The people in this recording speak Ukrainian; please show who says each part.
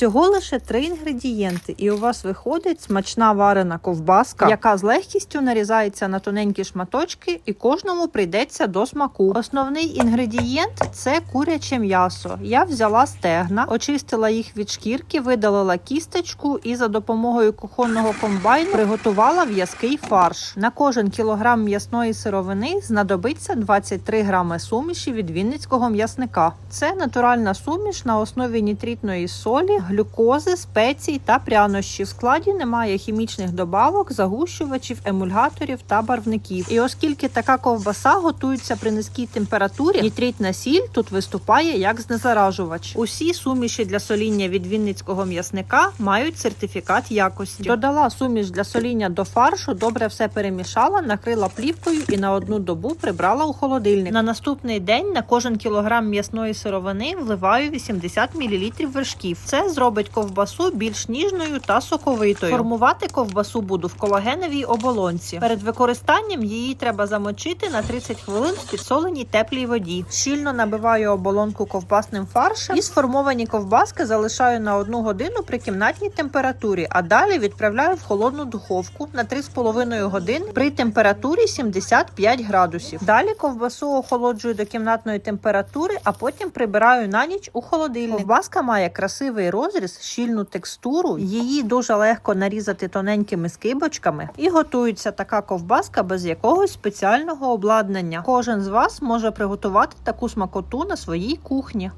Speaker 1: Всього лише три інгредієнти, і у вас виходить смачна варена ковбаска, яка з легкістю нарізається на тоненькі шматочки, і кожному прийдеться до смаку. Основний інгредієнт це куряче м'ясо. Я взяла стегна, очистила їх від шкірки, видалила кісточку і за допомогою кухонного комбайну приготувала в'язкий фарш. На кожен кілограм м'ясної сировини знадобиться 23 грами суміші від вінницького м'ясника. Це натуральна суміш на основі нітритної солі, глюкози, спецій та прянощів. В складі немає хімічних добавок, загущувачів, емульгаторів та барвників. І оскільки така ковбаса готується при низькій температурі, нітритна сіль тут виступає як знезаражувач. Усі суміші для соління від вінницького м'ясника мають сертифікат якості. Додала суміш для соління до фаршу, добре все перемішала, накрила плівкою і на одну добу прибрала у холодильник. На наступний день на кожен кілограм м'ясної сировини вливаю 80 мл вершків. Це зробить ковбасу більш ніжною та соковитою. Формувати ковбасу буду в колагеновій оболонці. Перед використанням її треба замочити на 30 хвилин в підсоленій теплій воді. Щільно набиваю оболонку ковбасним фаршем і сформовані ковбаски залишаю на одну годину при кімнатній температурі, а далі відправляю в холодну духовку на 3,5 години при температурі 75 градусів. Далі ковбасу охолоджую до кімнатної температури, а потім прибираю на ніч у холодильник. Ковбаска має красивий розріз, щільну текстуру. Її дуже легко нарізати тоненькими скибочками. І готується така ковбаска без якогось спеціального обладнання. Кожен з вас може приготувати таку смакоту на своїй кухні.